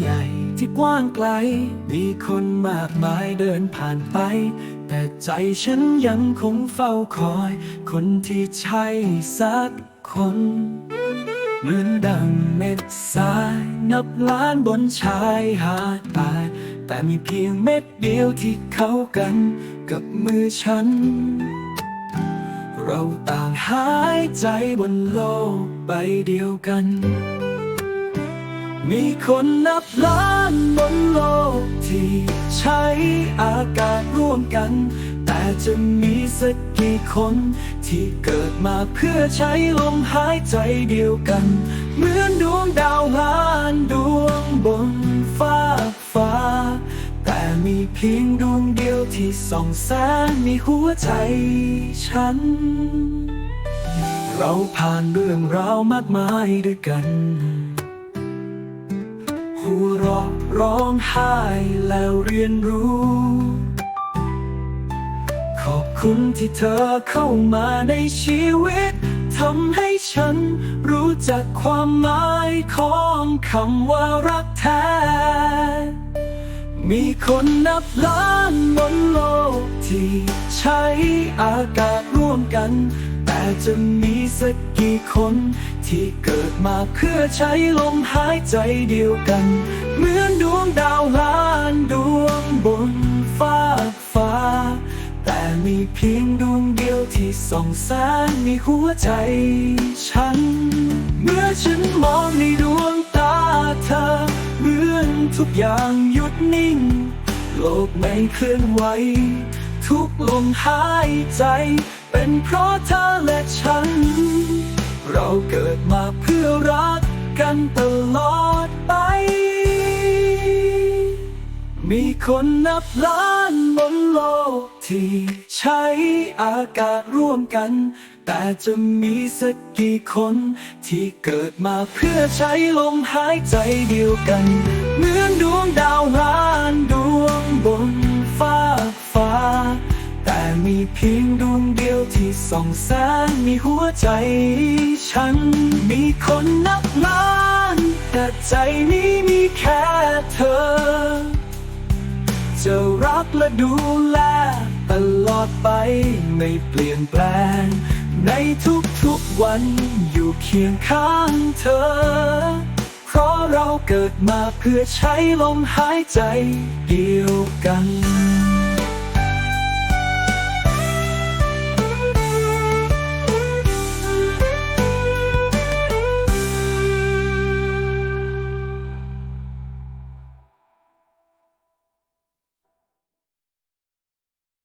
ใหญ่ที่กว้างไกล มีคนมากมายเดินผ่านไป แต่ใจฉันยังคงเฝ้าคอย คนที่ใช่สักคนเหมือนดังเม็ดทรายนับล้านบนชายหาดตาย แต่มีเพียงเม็ดเดียวที่เข้ากันกับมือฉัน เราต่างหายใจบนโลกใบเดียวกัน มีคนนับล้านบนโลกที่ใช้อากาศร่วมกัน แต่จะมีสักกี่คน ที่เกิดมาเพื่อใช้ลมหายใจเดียวกัน เหมือนดวงดาวล้านดวงบนฟ้าฟ้า แต่มีเพียงดวงเดียวที่ส่องแสงในหัวใจฉัน เราผ่านเรื่องราวมากมายด้วยกัน หัวเราะร้องไห้แล้วเรียนรู้ ขอบคุณที่เธอเข้ามาในชีวิตทำให้ฉันรู้จักความหมายของคำว่ารักแท้ มีคนนับล้านบนโลกที่ใช้อากาศร่วมกัน จะมีสักกี่คน ที่เกิดมาเพื่อใช้ลมหายใจเดียวกัน เหมือนดวงดาวล้านดวงบนฟ้ากฟ้า แต่มีเพียงดวงเดียวที่ส่องแสงในหัวใจฉัน เมื่อฉันมองในดวงตาเธอเหมือนทุกอย่างหยุดนิ่ง โลกไม่เคลื่อนไหว ทุกลมหายใจ เป็นเพราะเธอและฉัน เราเกิดมาเพื่อรักกันตลอดไป มีคนนับล้านบนโลก ที่ใช้อากาศร่วมกัน แต่จะมีสักกี่คน ที่เกิดมาเพื่อใช้ลมหายใจเดียวกัน เหมือนดวง เพียงดวงเดียวที่ส่องแสงในหัวใจ ฉันมีคนนับล้าน แต่ใจนี้มีแค่เธอ จะรักและดูแลตลอดไปไม่เปลี่ยนแปลง ในทุกๆวันอยู่เคียงข้างเธอ เพราะเราเกิดมาเพื่อใช้ลมหายใจเดียวกัน